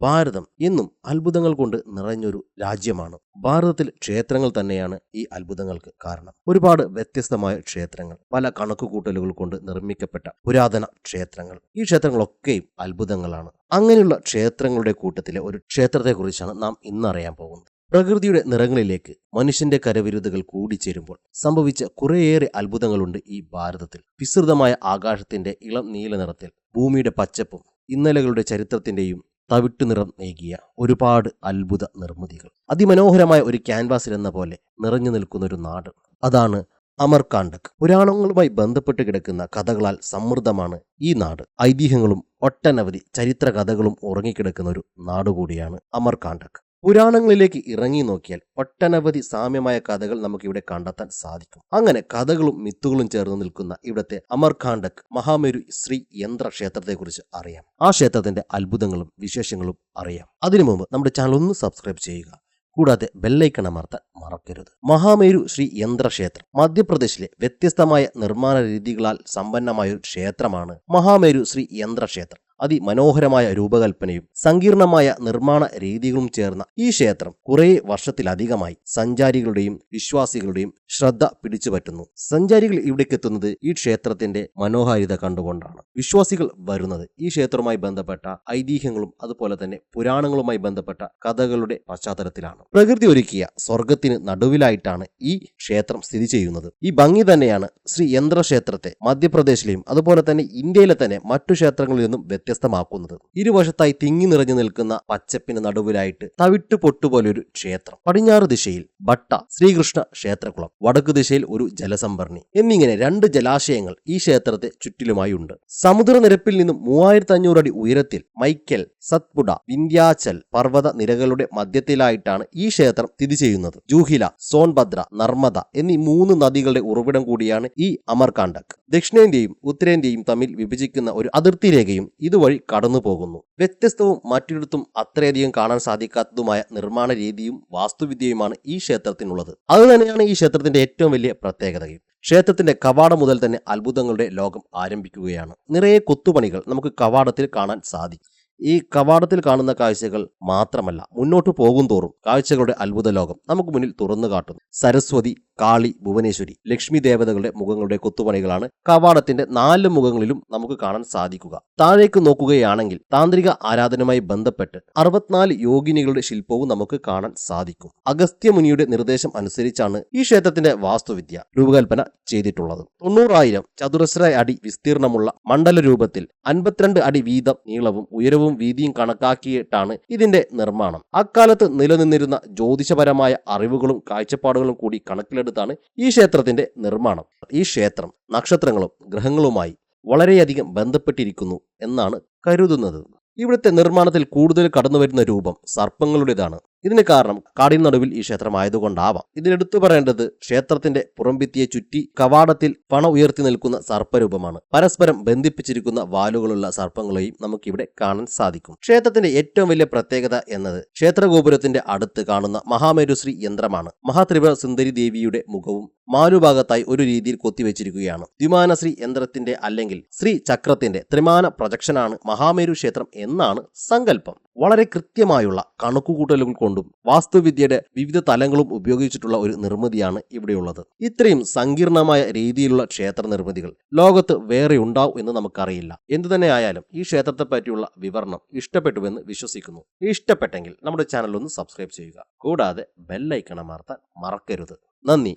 ഭാരതം എന്നും അത്ഭുതങ്ങൾ കൊണ്ട് നിറഞ്ഞൊരു രാജ്യമാണ്. ഭാരതത്തിൽ ക്ഷേത്രങ്ങൾ തന്നെയാണ് ഈ അത്ഭുതങ്ങൾക്ക് കാരണം. ഒരുപാട് വ്യത്യസ്തമായ ക്ഷേത്രങ്ങൾ പല കണക്കുകൂട്ടലുകൾ കൊണ്ട് നിർമ്മിക്കപ്പെട്ട പുരാതന ക്ഷേത്രങ്ങൾ. ഈ ക്ഷേത്രങ്ങളൊക്കെയും അത്ഭുതങ്ങളാണ്. അങ്ങനെയുള്ള ക്ഷേത്രങ്ങളുടെ കൂട്ടത്തിലെ ഒരു ക്ഷേത്രത്തെക്കുറിച്ചാണ് നാം ഇന്നറിയാൻ പോകുന്നത്. പ്രകൃതിയുടെ നിറങ്ങളിലേക്ക് മനുഷ്യന്റെ കരവിരുതുകൾ കൂടിച്ചേരുമ്പോൾ സംഭവിച്ച കുറേയേറെ അത്ഭുതങ്ങളുണ്ട് ഈ ഭാരതത്തിൽ. വിസ്തൃതമായ ആകാശത്തിന്റെ ഇളം നീല നിറത്തിൽ ഭൂമിയുടെ പച്ചപ്പും ഇന്നലകളുടെ ചരിത്രത്തിന്റെയും തവിട്ടു നിറം നേകിയ ഒരുപാട് അത്ഭുത നിർമ്മിതികൾ. അതിമനോഹരമായ ഒരു ക്യാൻവാസിൽ എന്ന പോലെ നിറഞ്ഞു നിൽക്കുന്ന ഒരു നാട്. അതാണ് അമർകാണ്ടക് പുരാണങ്ങളുമായി ബന്ധപ്പെട്ട് കിടക്കുന്ന കഥകളാൽ സമൃദ്ധമാണ് ഈ നാട്. ഐതിഹ്യങ്ങളും ഒട്ടനവധി ചരിത്ര കഥകളും ഉറങ്ങിക്കിടക്കുന്ന ഒരു നാടുകൂടിയാണ് അമർകാണ്ടക് പുരാണങ്ങളിലേക്ക് ഇറങ്ങി നോക്കിയാൽ ഒട്ടനവധി സാമ്യമായ കഥകൾ നമുക്കിവിടെ കണ്ടെത്താൻ സാധിക്കും. അങ്ങനെ കഥകളും മിത്തുകളും ചേർന്ന് നിൽക്കുന്ന ഇവിടുത്തെ അമർഖാണ്ഡക് മഹാമേരു ശ്രീ യന്ത്ര ക്ഷേത്രത്തെക്കുറിച്ച് അറിയാം. ആ ക്ഷേത്രത്തിന്റെ അത്ഭുതങ്ങളും വിശേഷങ്ങളും അറിയാം. അതിനു മുമ്പ് നമ്മുടെ ചാനൽ ഒന്ന് സബ്സ്ക്രൈബ് ചെയ്യുക. കൂടാതെ ബെല്ലൈക്കൺ അമർത്താൻ മറക്കരുത്. മഹാമേരു ശ്രീ യന്ത്ര ക്ഷേത്രം മധ്യപ്രദേശിലെ വ്യത്യസ്തമായ നിർമ്മാണ രീതികളാൽ സമ്പന്നമായ ഒരു ക്ഷേത്രമാണ് മഹാമേരു ശ്രീ യന്ത്ര യന്ത്രക്ഷേത്രം അതിമനോഹരമായ രൂപകൽപ്പനയും സങ്കീർണമായ നിർമ്മാണ രീതികളും ചേർന്ന ഈ ക്ഷേത്രം കുറേ വർഷത്തിലധികമായി സഞ്ചാരികളുടെയും വിശ്വാസികളുടെയും ശ്രദ്ധ പിടിച്ചുപറ്റുന്നു സഞ്ചാരികൾ ഇവിടേക്ക് എത്തുന്നത് ഈ ക്ഷേത്രത്തിന്റെ മനോഹാരിത കണ്ടുകൊണ്ടാണ്. വിശ്വാസികൾ വരുന്നത് ഈ ക്ഷേത്രവുമായി ബന്ധപ്പെട്ട ഐതിഹ്യങ്ങളും അതുപോലെ തന്നെ പുരാണങ്ങളുമായി ബന്ധപ്പെട്ട കഥകളുടെ പശ്ചാത്തലത്തിലാണ്. പ്രകൃതി ഒരുക്കിയ സ്വർഗത്തിന് നടുവിലായിട്ടാണ് ഈ ക്ഷേത്രം സ്ഥിതി ചെയ്യുന്നത്. ഈ ഭംഗി തന്നെയാണ് ശ്രീ യന്ത്രക്ഷേത്രത്തെ മധ്യപ്രദേശിലെയും അതുപോലെ തന്നെ ഇന്ത്യയിലെ തന്നെ മറ്റു ക്ഷേത്രങ്ങളിൽ നിന്നും വ്യത്യസ്തമാക്കുന്നത്. ഇരുവശത്തായി തിങ്ങി നിറഞ്ഞു നിൽക്കുന്ന പച്ചപ്പിന് നടുവിലായിട്ട് തവിട്ട് പൊട്ടുപോലൊരു ക്ഷേത്രം. പടിഞ്ഞാറ് ദിശയിൽ ഭട്ട ശ്രീകൃഷ്ണ ക്ഷേത്രകുളം. വടക്കു ദിശയിൽ ഒരു ജലസംഭരണി എന്നിങ്ങനെ രണ്ട് ജലാശയങ്ങൾ ഈ ക്ഷേത്രത്തെ ചുറ്റിലുമായി ഉണ്ട്. സമുദ്രനിരപ്പിൽ നിന്നും മൂവായിരത്തി അഞ്ഞൂറ് അടി ഉയരത്തിൽ മൈക്കൽ സത്പുട വിന്ധ്യാചൽ പർവത നിരകളുടെ മധ്യത്തിലായിട്ടാണ് ഈ ക്ഷേത്രം സ്ഥിതി ചെയ്യുന്നത്. ജൂഹില സോൻഭദ്ര നർമ്മദ എന്നീ മൂന്ന് നദികളുടെ ഉറവിടം കൂടിയാണ് ഈ അമർകാണ്ടക് ദക്ഷിണേന്ത്യയും ഉത്തരേന്ത്യയും തമ്മിൽ വിഭജിക്കുന്ന ഒരു അതിർത്തി രേഖയും ഇതുവഴി കടന്നു പോകുന്നു. വ്യത്യസ്തവും മറ്റൊരിടത്തും അത്രയധികം കാണാൻ സാധിക്കാത്തതുമായ നിർമ്മാണ രീതിയും വാസ്തുവിദ്യയുമാണ് ഈ ക്ഷേത്രത്തിനുള്ളത്. അത് തന്നെയാണ് ഈ ക്ഷേത്രത്തിന്റെ ഏറ്റവും വലിയ പ്രത്യേകതയും ക്ഷേത്രത്തിന്റെ കവാടം മുതൽ തന്നെ അത്ഭുതങ്ങളുടെ ലോകം ആരംഭിക്കുകയാണ്. നിറയെ കൊത്തുപണികൾ നമുക്ക് കവാടത്തിൽ കാണാൻ സാധിക്കും. ഈ കവാടത്തിൽ കാണുന്ന കാഴ്ചകൾ മാത്രമല്ല മുന്നോട്ട് പോകും തോറും കാഴ്ചകളുടെ അത്ഭുത ലോകം നമുക്ക് മുന്നിൽ തുറന്നു കാട്ടുന്നു. സരസ്വതി കാളി ഭുവനേശ്വരി ലക്ഷ്മി ദേവതകളുടെ മുഖങ്ങളുടെ കൊത്തുപണികളാണ് കവാടത്തിന്റെ നാല് മുഖങ്ങളിലും നമുക്ക് കാണാൻ സാധിക്കുക. താഴേക്ക് നോക്കുകയാണെങ്കിൽ താന്ത്രിക ആരാധനയുമായി ബന്ധപ്പെട്ട് അറുപത്തിനാല് യോഗിനികളുടെ ശില്പവും നമുക്ക് കാണാൻ സാധിക്കും. അഗസ്ത്യമുനിയുടെ നിർദ്ദേശം അനുസരിച്ചാണ് ഈ ക്ഷേത്രത്തിന്റെ വാസ്തുവിദ്യ രൂപകൽപ്പന ചെയ്തിട്ടുള്ളത്. തൊണ്ണൂറായിരം ചതുരശ്ര അടി വിസ്തീർണമുള്ള മണ്ഡല രൂപത്തിൽ അൻപത്തിരണ്ട് അടി വീതം നീളവും ഉയരവും വീതിയും കണക്കാക്കിയിട്ടാണ് ഇതിന്റെ നിർമ്മാണം. അക്കാലത്ത് നിലനിന്നിരുന്ന ജ്യോതിഷപരമായ അറിവുകളും കാഴ്ചപ്പാടുകളും കൂടി കണക്കിലെടുത്താണ് ഈ ക്ഷേത്രത്തിന്റെ നിർമ്മാണം. ഈ ക്ഷേത്രം നക്ഷത്രങ്ങളും ഗ്രഹങ്ങളുമായി വളരെയധികം ബന്ധപ്പെട്ടിരിക്കുന്നു എന്നാണ് കരുതുന്നത്. ഇവിടുത്തെ നിർമ്മാണത്തിൽ കൂടുതൽ കടന്നുവരുന്ന രൂപം സർപ്പങ്ങളുടേതാണ്. ഇതിന് കാരണം കാടിൻ നടുവിൽ ഈ ക്ഷേത്രം ആയതുകൊണ്ടാവാം ഇതിലെടുത്തു പറയേണ്ടത് ക്ഷേത്രത്തിന്റെ പുറംഭിത്തിയെ ചുറ്റി കവാടത്തിൽ പണ ഉയർത്തി നിൽക്കുന്ന സർപ്പരൂപമാണ്. പരസ്പരം ബന്ധിപ്പിച്ചിരിക്കുന്ന വാലുകളുള്ള സർപ്പങ്ങളെയും നമുക്കിവിടെ കാണാൻ സാധിക്കും. ക്ഷേത്രത്തിന്റെ ഏറ്റവും വലിയ പ്രത്യേകത എന്നത് ക്ഷേത്രഗോപുരത്തിന്റെ അടുത്ത് കാണുന്ന മഹാമേരുശ്രീ യന്ത്രമാണ്. മഹാത്രിപുര സുന്ദരി ദേവിയുടെ മുഖവും മാലുഭാഗത്തായി ഒരു രീതിയിൽ കൊത്തിവെച്ചിരിക്കുകയാണ്. ദ്വിമാനശ്രീ യന്ത്രത്തിന്റെ അല്ലെങ്കിൽ ശ്രീ ചക്രത്തിന്റെ ത്രിമാന പ്രൊജക്ഷനാണ് മഹാമേരു ക്ഷേത്രം എന്നാണ് സങ്കല്പം. വളരെ കൃത്യമായുള്ള കണക്കുകൂട്ടലുകൾ കൊണ്ടും വാസ്തുവിദ്യയുടെ വിവിധ തലങ്ങളും ഉപയോഗിച്ചിട്ടുള്ള ഒരു നിർമ്മിതിയാണ് ഇവിടെയുള്ളത്. ഇത്രയും സങ്കീർണമായ രീതിയിലുള്ള ക്ഷേത്ര നിർമ്മിതികൾ ലോകത്ത് വേറെ ഉണ്ടാവും എന്ന് നമുക്കറിയില്ല. എന്തു തന്നെ ആയാലും ഈ ക്ഷേത്രത്തെ പറ്റിയുള്ള വിവരണം ഇഷ്ടപ്പെട്ടുവെന്ന് വിശ്വസിക്കുന്നു. ഇഷ്ടപ്പെട്ടെങ്കിൽ നമ്മുടെ ചാനൽ ഒന്ന് സബ്സ്ക്രൈബ് ചെയ്യുക. കൂടാതെ ബെല്ലൈക്കൺ അമർത്താൻ മറക്കരുത്. നന്ദി.